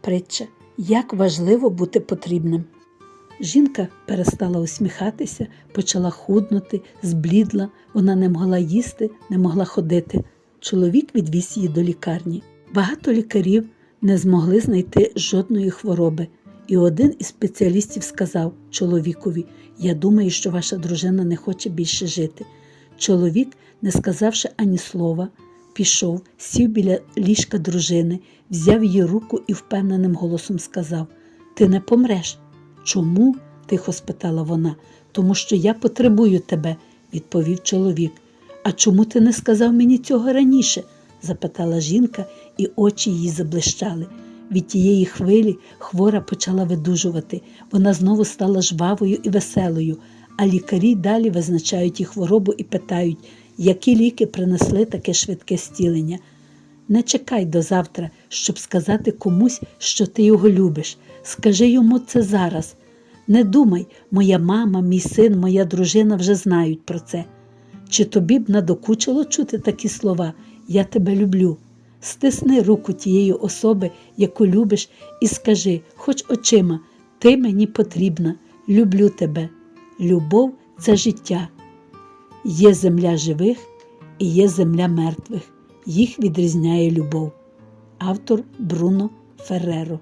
Притча, як важливо бути потрібним. Жінка перестала усміхатися, почала худнути, зблідла, вона не могла їсти, не могла ходити. Чоловік відвіз її до лікарні. Багато лікарів не змогли знайти жодної хвороби. І один із спеціалістів сказав чоловікові: Я думаю, що ваша дружина не хоче більше жити. Чоловік, не сказавши ані слова, пішов, сів біля ліжка дружини, взяв її руку і впевненим голосом сказав: Ти не помреш. Чому? тихо спитала вона. Тому що я потребую тебе, відповів чоловік. А чому ти не сказав мені цього раніше? запитала жінка, і очі її заблищали. Від тієї хвилі хвора почала видужувати. Вона знову стала жвавою і веселою, а лікарі далі визначають її хворобу і питають, які ліки принесли таке швидке стілення. Не чекай до завтра, щоб сказати комусь, що ти його любиш. Скажи йому це зараз. Не думай, моя мама, мій син, моя дружина вже знають про це. Чи тобі б надокучило чути такі слова Я тебе люблю? Стисни руку тієї особи, яку любиш, і скажи, хоч очима, ти мені потрібна, люблю тебе. Любов це життя. Є земля живих і є земля мертвих. Їх відрізняє любов. Автор Бруно Ферреро